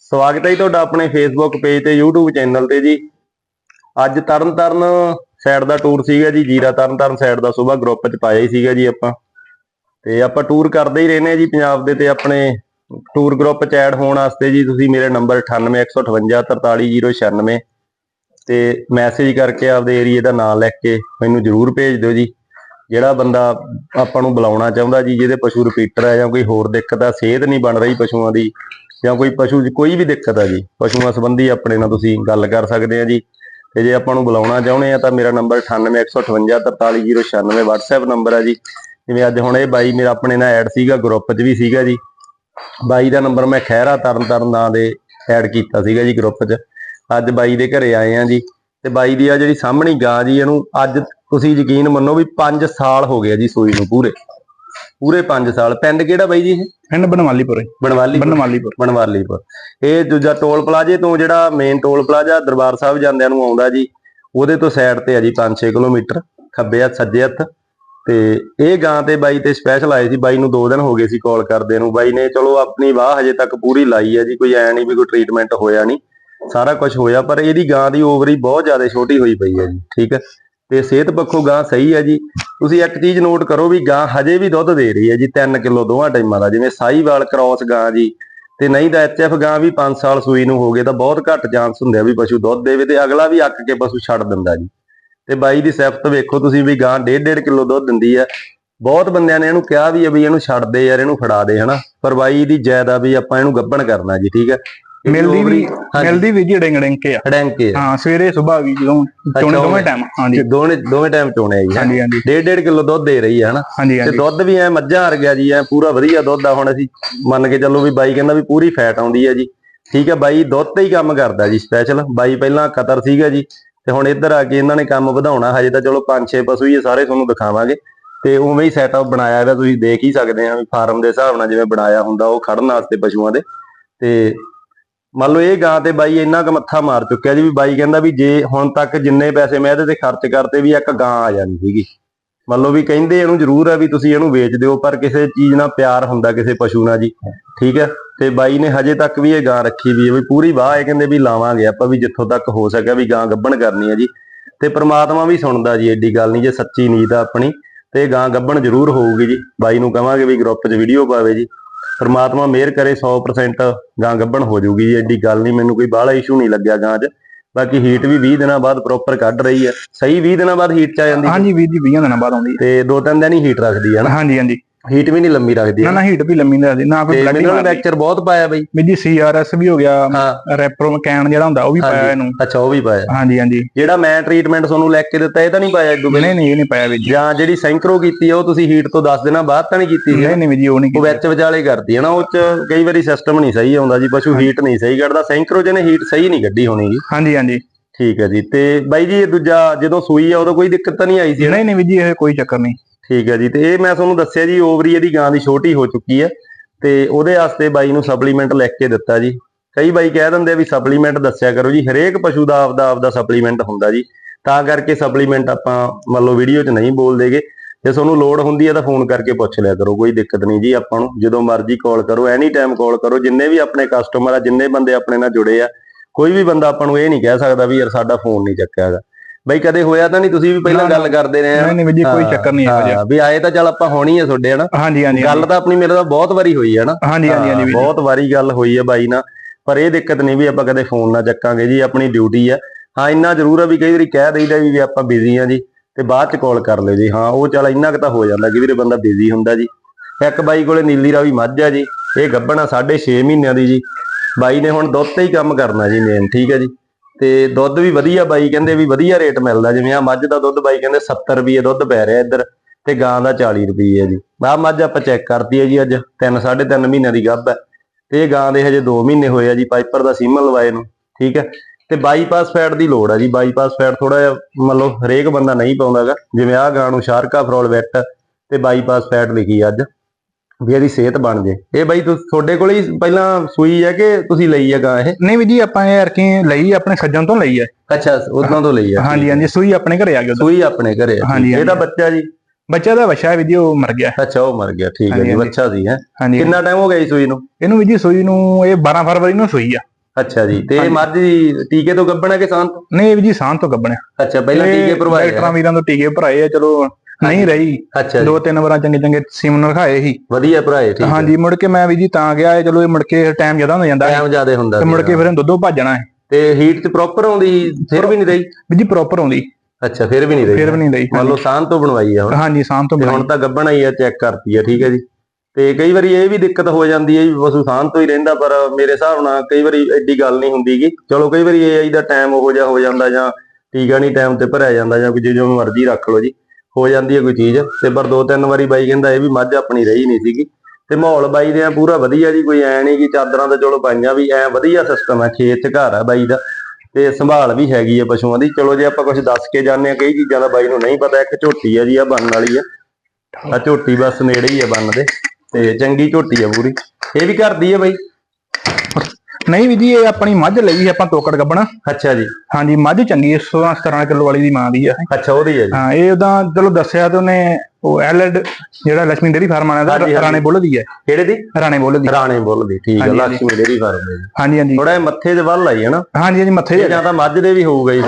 ਸਵਾਗਤ ਹੈ ਜੀ ਤੁਹਾਡਾ ਆਪਣੇ ਫੇਸਬੁੱਕ ਪੇਜ ਤੇ YouTube ਚੈਨਲ ਤੇ ਜੀ। ਅੱਜ ਤਰਨਤਾਰਨ ਸਾਈਡ ਦਾ ਟੂਰ ਸੀਗਾ ਜੀ, ਜੀਰਾ ਤਰਨਤਾਰਨ ਸਾਈਡ ਦਾ ਸਵੇਰ ਗਰੁੱਪ 'ਚ ਪਾਇਆ ਹੀ ਸੀਗਾ ਜੀ ਆਪਾਂ। ਤੇ ਆਪਾਂ ਟੂਰ ਕਰਦੇ ਹੀ ਰਹਿੰਦੇ ਜੀ ਪੰਜਾਬ ਦੇ ਤੇ ਆਪਣੇ ਟੂਰ ਗਰੁੱਪ 'ਚ ਐਡ ਹੋਣ ਵਾਸਤੇ ਜੀ ਤੁਸੀਂ ਮੇਰੇ ਨੰਬਰ 9815543096 ਤੇ ਮੈਸੇਜ ਕਰਕੇ ਆਪਦੇ ਏਰੀਏ ਦਾ ਨਾਮ ਲਿਖ ਕੇ ਮੈਨੂੰ ਜਰੂਰ ਭੇਜ ਦਿਓ ਜੀ। ਜਿਹੜਾ ਬੰਦਾ ਆਪਾਂ ਨੂੰ ਬੁਲਾਉਣਾ ਚਾਹੁੰਦਾ ਜੀ, ਜਿਹਦੇ ਪਸ਼ੂ ਰਿਪੀਟਰ ਹੈ ਜਾਂ ਕੋਈ ਹੋਰ ਦਿੱਕਤ ਆ, ਸਿਹਤ ਨਹੀਂ ਬਣ ਰਹੀ ਪਸ਼ੂਆਂ ਦੀ ਜਾਂ ਕੋਈ ਪਸ਼ੂ 'ਚ ਕੋਈ ਵੀ ਦਿੱਕਤ ਆ ਜੀ, ਪਸ਼ੂਆਂ ਸੰਬੰਧੀ ਆਪਣੇ ਨਾਲ ਤੁਸੀਂ ਗੱਲ ਕਰ ਸਕਦੇ ਆ ਜੀ। ਤੇ ਜੇ ਆਪਾਂ ਨੂੰ ਬੁਲਾਉਣਾ ਚਾਹੁੰਦੇ ਆ ਤਾਂ ਮੇਰਾ ਨੰਬਰ 9815543096 WhatsApp ਨੰਬਰ ਆ ਜੀ। ਜਿਵੇਂ ਅੱਜ ਹੁਣ ਇਹ ਬਾਈ ਮੇਰਾ ਆਪਣੇ ਨਾਲ ਐਡ ਸੀਗਾ ਗਰੁੱਪ 'ਚ ਵੀ ਸੀਗਾ ਜੀ। ਬਾਈ ਦਾ ਨੰਬਰ ਮੈਂ ਖਹਿਰਾ ਤਰਨਤਾਰਨ ਨਾਂ ਦੇ ਐਡ ਕੀਤਾ ਸੀਗਾ ਜੀ ਗਰੁੱਪ 'ਚ। ਅੱਜ ਬਾਈ ਦੇ ਘਰੇ ਆਏ ਆ ਜੀ। ਤੇ ਬਾਈ ਦੀ ਆ ਜਿਹੜੀ ਸਾਹਮਣੀ ਗਾਂ ਜੀ, ਇਹਨੂੰ ਅੱਜ ਤੁਸੀਂ ਯਕੀਨ ਮੰਨੋ ਵੀ 5 ਸਾਲ ਹੋ ਗਏ ਜੀ ਸੂਈ ਨੂੰ ਪੂਰੇ। ਪੂਰੇ 5 ਸਾਲ। ਪਿੰਡ ਕਿਹੜਾ ਬਾਈ ਜੀ ਇਹ? ਪਿੰਡ ਬਨਵਾਲੀਪੁਰ ਹੈ। ਬਣਵਾਲੀ ਬਨਵਾਲੀਪੁਰ। ਬਣਵਾਲੀਪੁਰ ਇਹ ਦੂਜਾ ਟੋਲ ਪਲਾਜ਼ੇ ਤੋਂ ਜਿਹੜਾ main toll plaza Darbar Sahib ਜਾਂਦਿਆਂ ਨੂੰ ਆਉਂਦਾ ਜੀ ਉਹਦੇ ਤੋਂ ਸਾਈਡ ਤੇ ਆ ਜੀ 5-6 ਕਿਲੋਮੀਟਰ ਖੱਬੇ ਹੱਥ ਸੱਜੇ ਹੱਥ। ਤੇ ਇਹ ਗਾਂ ਤੇ ਬਾਈ ਤੇ ਸਪੈਸ਼ਲ ਆਏ ਸੀ ਬਾਈ ਨੂੰ 2 ਦਿਨ ਹੋ ਗਏ ਸੀ ਕਾਲ ਕਰਦੇ ਨੂੰ। ਬਾਈ ਨੇ ਚਲੋ ਆਪਣੀ ਵਾਹ ਹਜੇ ਤੱਕ ਪੂਰੀ ਲਾਈ ਹੈ ਜੀ ਕੋਈ ਐ ਨਹੀਂ ਵੀ ਕੋਈ ਟ੍ਰੀਟਮੈਂਟ ਹੋਇਆ ਨਹੀਂ। ਸਾਰਾ ਕੁਝ ਹੋਇਆ ਪਰ ਇਹਦੀ ਗਾਂ ਦੀ ਓਵਰੀ ਬਹੁਤ ਜ਼ਿਆਦਾ ਛੋਟੀ ਹੋਈ ਪਈ ਹੈ ਜੀ ਠੀਕ ਹੈ। ਤੇ ਸਿਹਤ ਪੱਖੋਂ ਗਾਂ ਸਹੀ ਹੈ ਜੀ। ਤੁਸੀਂ ਇੱਕ ਚੀਜ਼ ਨੋਟ ਕਰੋ ਵੀ ਗਾਂ ਹਜੇ ਵੀ ਦੁੱਧ ਦੇ ਰਹੀ ਹੈ ਜੀ 3 ਕਿਲੋ ਦੋਵਾਂ ਟਾਈਮਾਂ ਦਾ, ਜਿਵੇਂ ਸਾਈਵਾਲ ਕ੍ਰਾਸ ਗਾਂ ਜੀ, ਤੇ ਨਹੀਂ ਤਾਂ ਐਚਐਫ ਗਾਂ ਵੀ 5 ਸਾਲ ਸੂਈ ਨੂੰ ਹੋ ਗਏ ਤਾਂ ਬਹੁਤ ਘੱਟ ਚਾਂਸ ਹੁੰਦੇ ਆ ਵੀ ਪਸ਼ੂ ਦੁੱਧ ਦੇਵੇ ਤੇ ਅਗਲਾ ਵੀ ਅੱਕ ਕੇ ਪਸ਼ੂ ਛੱਡ ਦਿੰਦਾ ਜੀ। ਤੇ ਬਾਈ ਦੀ ਸਿਫਤ ਵੇਖੋ ਤੁਸੀਂ ਵੀ ਗਾਂ 1.5 ਕਿਲੋ ਦੁੱਧ ਦਿੰਦੀ ਆ ਬਹੁਤ ਬੰਦਿਆਂ ਨੇ ਇਹਨੂੰ ਕਿਹਾ ਵੀ ਆ ਵੀ ਇਹਨੂੰ ਛੱਡ ਦੇ ਯਾਰ, ਇਹਨੂੰ ਫੜਾ ਦੇ ਹਨਾ। ਪਰ ਬਾਈ ਦੀ ਜਾਇਦਾ ਵੀ ਆਪਾਂ ਇਹਨੂੰ ਗੱਬਣ ਕਰਨਾ ਜੀ, ਠੀਕ ਹੈ। ਮਿਲਦੀ ਵੀ ਮਿਲਦੀ ਵੀ ਜੀ ਡਿੰਗ ਡਿੰਗ ਕੇ ਆ। ਹੜੈਂਕੇ ਆ। ਹਾਂ ਸਵੇਰੇ ਸਵੇਰ ਵੀ ਜਦੋਂ ਚੋਣੇ ਦੋਵੇਂ ਟਾਈਮ ਹਾਂਜੀ। ਦੋਵੇਂ ਦੋਵੇਂ ਟਾਈਮ ਚੋਣੇ ਆ ਜੀ ਹਾਂਜੀ ਹਾਂਜੀ। 1.5 ਕਿਲੋ ਦੁੱਧ ਦੇ ਰਹੀ ਹੈ ਹਨਾ? ਹਾਂਜੀ ਤੇ ਹਾਂਜੀ। ਦੁੱਧ ਵੀ ਐ ਮੱਝਾਂ ਵਰ ਗਿਆ ਜੀ ਐ ਪੂਰਾ ਵਧੀਆ ਦੁੱਧ ਆ ਹੁਣ ਅਸੀਂ ਮੰਨ ਕੇ ਚੱਲੋ ਵੀ ਬਾਈ ਕਹਿੰਦਾ ਵੀ ਪੂਰੀ ਫੈਟ ਆਉਂਦੀ ਹੈ ਜੀ। ਠੀਕ ਹੈ ਬਾਈ ਦੁੱਧ ਤੇ ਹੀ ਕੰਮ ਕਰਦਾ ਜੀ ਸਪੈਸ਼ਲ ਬਾਈ ਪਹਿਲਾਂ ਕਤਰ ਸੀਗਾ ਜੀ ਤੇ ਹੁਣ ਇੱਧਰ ਆ ਕੇ ਇਹਨਾਂ ਨੇ ਕੰਮ ਵਧਾਉਣਾ ਹਜੇ ਤਾਂ ਚਲੋ 5-6 ਪਸ਼ੂ ਹੀ ਆ, ਸਾਰੇ ਤੁਹਾਨੂੰ ਦਿਖਾਵਾਂਗੇ। ਤੇ ਉਵੇਂ ਹੀ ਸੈਟਅਪ ਬਣਾਇਆ ਹੈਗਾ ਤੁਸੀਂ ਦੇਖ ਹੀ ਸਕਦੇ ਆ ਵੀ ਫਾਰਮ ਦੇ ਹਿਸਾਬ ਨਾਲ ਜਿਵੇਂ ਬਣਾਇਆ ਹੁੰਦਾ ਉਹ ਖੜਨ ਵਾਸਤੇ ਪਸ਼ੂਆਂ ਦੇ। ਤੇ ਮੰਨ ਲਓ ਇਹ ਗਾਂ ਤੇ ਬਾਈ ਇੰਨਾ ਕੁ ਮੱਥਾ ਮਾਰ ਚੁੱਕਿਆ ਜੀ ਵੀ ਬਾਈ ਕਹਿੰਦਾ ਵੀ ਜੇ ਹੁਣ ਤੱਕ ਜਿੰਨੇ ਪੈਸੇ ਮੈਂ ਇਹਦੇ ਤੇ ਖਰਚ ਕਰਤੇ ਵੀ ਇੱਕ ਗਾਂ ਆ ਜਾਣੀ ਸੀਗੀ। ਮੰਨ ਲਓ ਵੀ ਕਹਿੰਦੇ ਇਹਨੂੰ ਜ਼ਰੂਰ ਹੈ ਵੀ ਤੁਸੀਂ ਇਹਨੂੰ ਵੇਚ ਦਿਓ, ਪਰ ਕਿਸੇ ਚੀਜ਼ ਨਾਲ ਪਿਆਰ ਹੁੰਦਾ ਕਿਸੇ ਪਸ਼ੂ ਨਾਲ ਜੀ। ਠੀਕ ਹੈ? ਤੇ ਬਾਈ ਨੇ ਹਜੇ ਤੱਕ ਵੀ ਇਹ ਗਾਂ ਰੱਖੀ ਵੀ ਹੈ ਵੀ ਪੂਰੀ ਵਾਹ ਇਹ ਕਹਿੰਦੇ ਵੀ ਲਾਵਾਂਗੇ ਆਪਾਂ ਵੀ ਜਿੱਥੋਂ ਤੱਕ ਹੋ ਸਕਿਆ ਵੀ ਗਾਂ ਗੱਬਣ ਕਰਨੀ ਹੈ ਜੀ। ਤੇ ਪ੍ਰਮਾਤਮਾ ਵੀ ਸੁਣਦਾ ਜੀ, ਏਡੀ ਗੱਲ ਨਹੀਂ ਜੇ ਸੱਚੀ ਨੀਤ ਆ ਆਪਣੀ। ਤੇ ਇਹ ਗਾਂ ਗੱਬਣ ਜ਼ਰੂਰ ਹੋਊਗੀ ਜੀ। ਬਾਈ ਨੂੰ ਕਵਾਂਗੇ ਵੀ ਗਰੁੱਪ 'ਚ ਵੀਡੀਓ ਪਾਵੇ ਜੀ। ਪ੍ਰਮਾਤਮਾ ਮਿਹਰ ਕਰੇ 100% ਗਾਂ ਗੱਭਣ ਹੋ ਜਾਊਗੀ ਜੀ। ਐਡੀ ਗੱਲ ਨਹੀਂ ਮੈਨੂੰ ਕੋਈ ਬਾਹਲਾ ਇਸ਼ੂ ਨਹੀਂ ਲੱਗਿਆ ਗਾਂ 'ਚ। ਬਾਕੀ ਹੀਟ ਵੀ 20 ਦਿਨਾਂ ਬਾਅਦ ਪ੍ਰੋਪਰ ਕੱਢ ਰਹੀ ਹੈ। ਸਹੀ 20 ਦਿਨਾਂ ਬਾਅਦ ਹੀਟ 'ਚ ਆ ਜਾਂਦੀ ਹਾਂਜੀ ਵੀਰ ਜੀ 20 ਦਿਨਾਂ ਬਾਅਦ ਆਉਂਦੀ ਤੇ ਦੋ ਤਿੰਨ ਦਿਨ ਹੀ ਹੀਟ ਰੱਖਦੀ ਹੈ ਹੈ ਨਾ। ਹਾਂਜੀ ਹਾਂਜੀ। ਹੀਟ ਵੀ ਨਹੀਂ ਲੰਮੀ ਰੱਖਦੀ ਨਾ ਨਾ ਹੀਟ ਵੀ ਲੰਮੀ ਨਹੀਂ ਲੱਗਦੀ ਨਾ ਕੋਈ ਬਲੱਡ ਮਿਨਰਲ ਲੈਕਚਰ ਬਹੁਤ ਪਾਇਆ ਬਈ। ਵੀਰ ਜੀ ਸੀਆਰਐਸ ਵੀ ਹੋ ਗਿਆ ਹਾਂ। ਰੈਪਰੋ ਕੈਨ ਜਿਹੜਾ ਹੁੰਦਾ ਉਹ ਵੀ ਪਾਇਆ। ਇਹਨੂੰ। ਅੱਛਾ ਉਹ ਵੀ ਪਾਇਆ। ਹਾਂਜੀ ਹਾਂਜੀ। ਜਿਹੜਾ ਮੈਂ ਟ੍ਰੀਟਮੈਂਟ ਤੁਹਾਨੂੰ ਲਿਖ ਕੇ ਦਿੱਤਾ ਇਹ ਤਾਂ ਨਹੀਂ ਪਾਇਆ ਇਦੋਂ ਨਹੀਂ ਨਹੀਂ ਇਹ ਨਹੀਂ ਪਾਇਆ ਵੀਰ ਜੀ। ਜਿਹੜੀ ਸੈਂਕਰੋ ਕੀਤੀ ਆ ਉਹ ਤੁਸੀਂ ਹੀਟ ਤੋਂ 10 ਦਿਨਾਂ ਬਾਅਦ ਤਾਂ ਨਹੀਂ ਕੀਤੀ ਨਹੀਂ ਨਹੀਂ ਜੀ ਉਹ ਨਹੀਂ ਉਹ ਵਿੱਚ ਵਿਚਾਲੇ ਕਰਦੀ ਹੈ ਨਾ ਉਹ ਚ ਕਈ ਵਾਰੀ ਸਿਸਟਮ ਨਹੀਂ ਸਹੀ ਆਉਂਦਾ ਜੀ ਪਸ਼ੂ ਹੀਟ ਨਹੀਂ ਸਹੀ ਕੱਢਦਾ ਸੈਂਕਰੋ ਜਿਹਨੇ ਹੀਟ ਸਹੀ ਨਹੀਂ ਕੱਢੀ ਹੋਣੀ ਜੀ। ਹਾਂਜੀ ਹਾਂਜੀ। ਠੀਕ ਹੈ ਜੀ ਤੇ ਬਾਈ ਜੀ ਇਹ ਦੂਜਾ ਜਦੋਂ ਸੂਈ ਆ ਉਦੋਂ ਕੋਈ ਦਿੱਕਤ ਤਾਂ ਨਹੀਂ ਆਈ ਸੀ? ਨਹੀਂ ਨਹੀਂ ਵੀਰ ਜੀ ਇਹ ਕੋਈ ਚੱਕਰ ਨਹੀਂ। ਠੀਕ ਹੈ ਜੀ, ਤੇ ਇਹ ਮੈਂ ਤੁਹਾਨੂੰ ਦੱਸਿਆ ਜੀ, ਓਵਰੀ ਇਹਦੀ ਗਾਂ ਦੀ ਛੋਟੀ ਹੋ ਚੁੱਕੀ ਹੈ ਤੇ ਉਹਦੇ ਵਾਸਤੇ ਬਾਈ ਨੂੰ ਸਪਲੀਮੈਂਟ ਲਿਖ ਕੇ ਦਿੱਤਾ ਜੀ। ਕਈ ਬਾਈ ਕਹਿ ਦਿੰਦੇ ਵੀ ਸਪਲੀਮੈਂਟ ਦੱਸਿਆ ਕਰੋ ਜੀ, ਹਰੇਕ ਪਸ਼ੂ ਦਾ ਆਪਦਾ ਆਪਦਾ ਸਪਲੀਮੈਂਟ ਹੁੰਦਾ ਜੀ। ਤਾਂ ਕਰਕੇ ਸਪਲੀਮੈਂਟ ਆਪਾਂ ਮੰਨ ਲਓ ਵੀਡੀਓ 'ਚ ਨਹੀਂ ਬੋਲਦੇਗੇ। ਜੇ ਤੁਹਾਨੂੰ ਲੋੜ ਹੁੰਦੀ ਹੈ ਤਾਂ ਫੋਨ ਕਰਕੇ ਪੁੱਛ ਲਿਆ ਕਰੋ, ਕੋਈ ਦਿੱਕਤ ਨਹੀਂ ਜੀ ਆਪਾਂ ਨੂੰ। ਜਦੋਂ ਮਰਜ਼ੀ ਕਾਲ ਕਰੋ ਐਨੀ ਟਾਈਮ ਕਾਲ ਕਰੋ, ਜਿੰਨੇ ਵੀ ਆਪਣੇ ਕਸਟਮਰ ਆ, ਜਿੰਨੇ ਬੰਦੇ ਆਪਣੇ ਨਾਲ ਜੁੜੇ ਆ, ਕੋਈ ਵੀ ਬੰਦਾ ਆਪਾਂ ਨੂੰ ਇਹ ਨਹੀਂ ਕਹਿ ਸਕਦਾ ਵੀ ਯਾਰ ਸਾਡਾ ਫੋਨ ਨਹੀਂ ਚੱਕਿਆ ਹੈਗਾ। ਬਈ ਕਦੇ ਹੋਇਆ ਤਾਂ ਨਹੀਂ ਤੁਸੀਂ ਵੀ ਪਹਿਲਾਂ ਗੱਲ ਕਰਦੇ ਰਹੇ ਆ। ਨਹੀਂ ਨਹੀਂ ਜੀ ਕੋਈ ਚੱਕਰ ਨਹੀਂ ਹਾਂ, ਵੀ ਆਏ ਤਾਂ ਚੱਲ ਆਪਾਂ ਹੋਣੀ ਹੈ ਤੁਹਾਡੇ ਹਨਾ? ਹਾਂਜੀ ਹਾਂਜੀ ਗੱਲ ਤਾਂ ਆਪਣੀ ਮੇਰੇ ਨਾਲ ਬਹੁਤ ਵਾਰੀ ਹੋਈ ਹੈ ਨਾ ਹਾਂਜੀ ਹਾਂਜੀ ਹਾਂਜੀ ਜੀ। ਬਹੁਤ ਵਾਰੀ ਗੱਲ ਹੋਈ ਹੈ ਬਾਈ ਨਾਲ ਪਰ ਇਹ ਦਿੱਕਤ ਨਹੀਂ ਵੀ ਆਪਾਂ ਕਦੇ ਫੋਨ ਨਾ ਚੱਕਾਂਗੇ ਜੀ ਆਪਣੀ ਡਿਊਟੀ ਆ। ਹਾਂ ਇੰਨਾ ਜ਼ਰੂਰ ਆ ਵੀ ਕਈ ਵਾਰੀ ਕਹਿ ਦਈਦਾ ਵੀ ਵੀ ਆਪਾਂ ਬਿਜ਼ੀ ਆ ਜੀ ਤੇ ਬਾਅਦ ਚ ਕਾਲ ਕਰ ਲਿਓ ਜੀ। ਹਾਂ ਉਹ ਚੱਲ ਇੰਨਾ ਕੁ ਤਾਂ ਹੋ ਜਾਂਦਾ ਕਿ ਵੀਰੇ ਬੰਦਾ ਬਿਜ਼ੀ ਹੁੰਦਾ ਜੀ। ਇੱਕ ਬਾਈ ਕੋਲੇ ਨੀਲੀ ਰਾਵੀ ਮੱਝ ਆ ਜੀ ਇਹ ਗੱਭਣਾ 6.5 ਮਹੀਨਿਆਂ ਦੀ ਜੀ। ਬਾਈ ਨੇ ਹੁਣ ਦੁੱਧ ਤੇ ਹੀ ਕੰਮ ਕਰਨਾ ਜੀ ਮੇਨ ਠੀਕ ਹੈ ਜੀ। ਤੇ ਦੁੱਧ ਵੀ ਵਧੀਆ ਬਾਈ ਕਹਿੰਦੇ ਵੀ ਵਧੀਆ ਰੇਟ ਮਿਲਦਾ, ਜਿਵੇਂ ਆ ਮੱਝ ਦਾ ਦੁੱਧ ਬਾਈ ਕਹਿੰਦੇ 70 ਰੁਪਏ ਦੁੱਧ ਪੈ ਰਿਹਾ ਇੱਧਰ ਤੇ ਗਾਂ ਦਾ 40 ਰੁਪਏ ਹੈ ਜੀ। ਆਹ ਮੱਝ ਆਪਾਂ ਚੈੱਕ ਕਰਤੀ ਹੈ ਜੀ ਅੱਜ 3 3.5 ਮਹੀਨਿਆਂ ਦੀ ਗੱਭ ਹੈ ਤੇ ਇਹ ਗਾਂ ਦੇ ਹਜੇ 2 ਮਹੀਨੇ ਹੋਏ ਆ ਜੀ, ਪਾਈਪਰ ਦਾ ਸੀਮਨ ਲਵਾਏ ਨੂੰ, ਠੀਕ ਹੈ। ਤੇ ਬਾਈਪਾਸ ਫੈਟ ਦੀ ਲੋੜ ਆ ਜੀ ਬਾਈਪਾਸ ਫੈਟ ਥੋੜਾ ਜਿਹਾ ਮਤਲਬ ਹਰੇਕ ਬੰਦਾ ਨਹੀਂ ਪਾਉਂਦਾਗਾ ਜਿਵੇਂ ਆਹ ਗਾਂ ਨੂੰ ਸ਼ਾਰਕਾ ਫਰੋਲ ਵੈਟ ਤੇ ਬਾਈਪਾਸ ਫੈਟ ਲਿਖੀ ਅੱਜ। ਵੀ ਇਹਦੀ ਸਿਹਤ ਬਣ ਜੇ। ਇਹ ਬਾਈ ਤੁਸ ਤੁਹਾਡੇ ਕੋਲ ਹੀ ਪਹਿਲਾਂ ਸੂਈ ਹੈ ਕਿ ਤੁਸੀਂ ਲਈ ਹੈ ਗਾਂ ਇਹ? ਨਹੀਂ ਵੀਰ ਜੀ ਆਪਾਂ ਇਹ ਯਾਰ ਕੀ ਲਈ ਆਪਣੇ ਸੱਜਣ ਤੋਂ ਲਈ ਹੈ। ਅੱਛਾ ਉਦੋਂ ਤੋਂ ਲਈ ਹੈ। ਹਾਂਜੀ ਹਾਂਜੀ ਸੂਈ ਆਪਣੇ ਘਰੇ ਆ ਗਈ ਸੂਈ ਆਪਣੇ ਘਰੇ ਹਾਂਜੀ, ਇਹਦਾ ਬੱਚਾ ਜੀ? ਬੱਚਾ ਦਾ ਹੈ ਵੀ ਜੀ ਉਹ ਮਰ ਗਿਆ। ਅੱਛਾ ਉਹ ਮਰ ਗਿਆ ਠੀਕ ਹੈ ਜੀ। ਬੱਚਾ ਸੀ ਹੈ। ਕਿੰਨਾ ਟਾਈਮ ਹੋ ਗਿਆ ਜੀ ਸੂਈ ਨੂੰ? ਇਹਨੂੰ ਵੀ ਜੀ ਸੂਈ ਨੂੰ ਇਹ 12 ਫਰਵਰੀ ਨੂੰ ਸੂਈ ਆ। ਅੱਛਾ ਜੀ ਤੇ ਇਹ। ਮੱਝ ਟੀਕੇ ਤੋਂ ਗੱਭਣਾ ਕਿ ਸਾਂਤ? ਨਹੀਂ ਵੀ ਜੀ ਸਾਂਹ ਤੋਂ ਗੱਬਣਿਆ ਅੱਛਾ ਪਹਿਲਾਂ ਟੀਕੇ ਭਰਵਾਏ ਡਾਕਟਰਾਂ। ਵੀਰਾਂ ਤੋਂ ਟੀਕੇ ਭਰਾਏ ਆ ਚਲੋ ਨਹੀਂ ਰਹੀ। ਅੱਛਾ ਜੀ। ਦੋ ਤਿੰਨ ਵਾਰਾਂ ਚੰਗੇ ਚੰਗੇ ਸੀਮਨ ਰਖਾਏ ਸੀ। ਵਧੀਆ ਭਰਾਏ ਠੀਕ ਹੈ। ਹਾਂਜੀ ਮੁੜ ਕੇ ਮੈਂ ਵੀ ਜੀ ਤਾਂ ਗਿਆ ਚਲੋ ਇਹ ਮੁੜ ਕੇ ਟਾਈਮ ਜ਼ਿਆਦਾ ਹੋ ਜਾਂਦਾ ਹੈ। ਟਾਈਮ ਜ਼ਿਆਦਾ ਹੁੰਦਾ ਤੇ ਮੁੜ ਕੇ ਫਿਰ ਦੁੱਧੋਂ ਭੱਜਣਾ ਹੈ। ਤੇ ਹੀਟ ਤੇ ਪ੍ਰੋਪਰ ਆਉਂਦੀ ਫਿਰ ਵੀ ਨਹੀਂ ਰਹੀ? ਵੀ ਜੀ ਪ੍ਰੋਪਰ ਆਉਂਦੀ। ਅੱਛਾ ਫਿਰ ਵੀ ਨਹੀਂ ਰਹੀ। ਫਿਰ ਵੀ ਨਹੀਂ ਰਹੀ ਮੰਨ ਲਓ ਸਾਂਤ ਤੋਂ ਬਣਵਾਈ ਆ ਹੁਣ। ਹਾਂਜੀ ਸਾਂਹ ਤੋਂ ਹੁਣ ਤਾਂ ਗੱਭਣ ਆਈ ਆ ਚੈੱਕ ਕਰਤੀ ਆ ਠੀਕ ਹੈ ਜੀ। ਤੇ ਕਈ ਵਾਰੀ ਇਹ ਵੀ ਦਿੱਕਤ ਹੋ ਜਾਂਦੀ ਹੈ ਵੀ ਪਸ਼ੂ ਸਾਂਤ ਤੋਂ ਹੀ ਰਹਿੰਦਾ ਪਰ ਮੇਰੇ ਹਿਸਾਬ ਨਾਲ ਕਈ ਵਾਰੀ ਐਡੀ ਗੱਲ ਨਹੀਂ ਹੁੰਦੀਗੀ ਚਲੋ ਕਈ ਵਾਰੀ ਇਹ ਦਾ ਟਾਈਮ ਉਹੋ ਜਿਹਾ ਹੋ ਜਾਂਦਾ ਜਾਂ ਟੀਕਾ ਨਹੀਂ ਟਾਈਮ ਤੇ ਭਰਿਆ ਜਾਂਦਾ ਜਾਂ ਜਿਵੇਂ ਮਰਜ਼ੀ ਰੱਖ ਲਓ ਜੀ। ਹੋ ਜਾਂਦੀ ਹੈ ਕੋਈ ਚੀਜ਼। ਤੇ ਪਰ ਦੋ ਤਿੰਨ ਵਾਰੀ ਬਾਈ ਕਹਿੰਦਾ ਇਹ ਵੀ ਮੱਝ ਆਪਣੀ ਰਹੀ ਨਹੀਂ ਸੀਗੀ। ਤੇ ਮਾਹੌਲ ਬਾਈ ਦੇ ਆ ਪੂਰਾ ਵਧੀਆ ਜੀ, ਕੋਈ ਐ ਨਹੀਂ ਕਿ ਚਾਦਰਾਂ ਦਾ ਚਲੋ ਪਾਈਆਂ ਵੀ, ਐ ਵਧੀਆ ਸਿਸਟਮ ਹੈ ਖੇਤ ਘਰ ਆ ਬਾਈ ਦਾ। ਤੇ ਸੰਭਾਲ ਵੀ ਹੈਗੀ ਆ ਪਸ਼ੂਆਂ ਦੀ। ਚਲੋ ਜੇ ਆਪਾਂ ਕੁਝ ਦੱਸ ਕੇ ਜਾਂਦੇ ਆ, ਕਈ ਚੀਜ਼ਾਂ ਦਾ ਬਾਈ ਨੂੰ ਨਹੀਂ ਪਤਾ, ਇੱਕ ਝੋਟੀ ਆ ਜੀ ਆ ਬੰਨ ਵਾਲੀ ਆ। ਆ ਝੋਟੀ ਬਸ ਨੇੜੇ ਹੀ ਆ ਬੰਨ ਦੇ। ਤੇ ਚੰਗੀ ਝੋਟੀ ਆ ਪੂਰੀ। ਇਹ ਵੀ ਘਰ ਦੀ ਆ ਬਾਈ? ਨਹੀਂ ਵੀ ਜੀ ਇਹ ਆਪਣੀ ਮੱਝ ਲਈ ਹੈ ਆਪਾਂ ਤੋਕੜ ਗੱਬਣਾ। ਅੱਛਾ ਜੀ। ਹਾਂਜੀ ਮੱਝ ਚੰਗੀ ਹੈ 16 17 ਕਿਲੋ ਵਾਲੀ ਦੀ ਮਾਂ ਦੀ ਆ ਅੱਛਾ ਉਹਦੀ ਹੈ ਹਾਂ ਇਹ ਉਦਾਂ ਚਲੋ ਦੱਸਿਆ ਤੇ ਉਹਨੇ ਉਹ ਐਲਡ ਜਿਹੜਾ ਲక్ష్ਮੀ ਡੇਰੀ ਫਾਰਮ ਆਣਾ ਦਾ ਰਾਣੇ ਬੁੱਲ ਦੀ ਹੈ ਕਿਹੜੇ ਦੀ? ਰਾਣੇ ਬੁੱਲ ਦੀ। ਰਾਣੇ ਬੁੱਲ ਦੀ ਠੀਕ ਹੈ ਲక్ష్ਮੀ ਡੇਰੀ ਫਾਰਮ ਹੈ ਹਾਂਜੀ ਹਾਂਜੀ। ਥੋੜਾ ਮੱਥੇ ਦੇ ਵੱਲ ਲਾਈ ਹੈ ਨਾ ਹਾਂਜੀ ਹਾਂਜੀ ਮੱਥੇ ਜਾਂ ਮੱਝ ਦੇ ਵੀ ਹੋਊਗਾ ਜੀ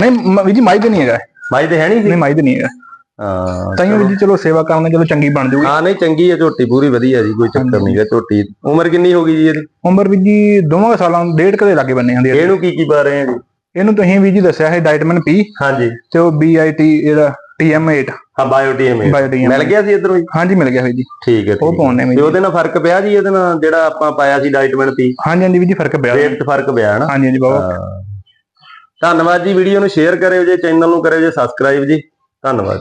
ਨਹੀਂ ਜੀ ਮਾਈ ਦੇ ਨਹੀਂ ਹੈਗਾ। ਮਾਈ ਦੇ ਹੈ ਨਹੀਂ ਜੀ। ਨਹੀਂ ਮਾਈ ਦੇ ਨਹੀਂ ਹੈਗਾ। ਤਾਂ ਵੀ ਜੀ ਚਲੋ। ਸੇਵਾ ਕਰਨ ਚਲੋ ਚੰਗੀ ਬਣ ਜੂਗੀ ਹਾਂ ਨਹੀਂ ਚੰਗੀ ਹੈ ਝੋਟੀ ਪੂਰੀ ਵਧੀਆ ਜੀ ਕੋਈ ਚੱਕਰ ਨਹੀਂਗਾ ਝੋਟੀ। ਉਮਰ ਕਿੰਨੀ ਹੋ ਗਈ ਜੀ ਇਹਦੀ? ਉਮਰ ਵੀ ਜੀ ਦੋਵਾਂ ਸਾਲਾਂ ਡੇਢ ਕਦੇ ਲੱਗੇ ਬੰਨੇ ਆਂਦੀ ਇਹਨੂੰ ਕੀ ਕੀ ਪਾ ਰਹੇ ਆ ਜੀ? ਇਹਨੂੰ ਤੁਸੀਂ ਵੀ ਜੀ ਦੱਸਿਆ ਹੈ ਡਾਈਟਮਨ ਪੀ ਹਾਂਜੀ। ਤੇ ਉਹ ਬੀਆਈਟੀ ਇਹਦਾ ਟੀਐਮ8 ਹਾਂ ਬਾਇਓਟੀਐਮ ਬਾਇਓਟੀਐਮ ਮਿਲ ਗਿਆ ਸੀ ਇਧਰੋਂ ਹੀ ਹਾਂਜੀ ਮਿਲ ਗਿਆ ਹੋਈ ਜੀ। ਠੀਕ ਹੈ ਉਹ ਹੈ। ਪਾਉਣੇ ਤੇ ਵੀ ਉਹਦੇ ਨਾਲ ਫ਼ਰਕ ਪਿਆ ਜੀ ਇਹਦੇ ਨਾਲ ਜਿਹੜਾ ਆਪਾਂ ਪਾਇਆ ਸੀ ਡਾਈਟਮੈਂਟ ਪੀ ਹਾਂਜੀ ਹਾਂਜੀ ਵੀ ਜੀ ਫ਼ਰਕ ਪਿਆ। ਰੇਟ ਫ਼ਰਕ ਪਿਆ ਹਨਾ? ਹਾਂਜੀ ਹਾਂਜੀ ਬਾਬਾ ਹਾਂ। ਧੰਨਵਾਦ ਜੀ ਵੀਡੀਓ ਨੂੰ ਸ਼ੇਅਰ ਕਰਿਓ ਜੇ ਚੈਨਲ ਨੂੰ ਕਰਿਓ ਜੇ ਸਬਸਕ੍ਰਾਈਬ ਜੀ। ਧੰਨਵਾਦ।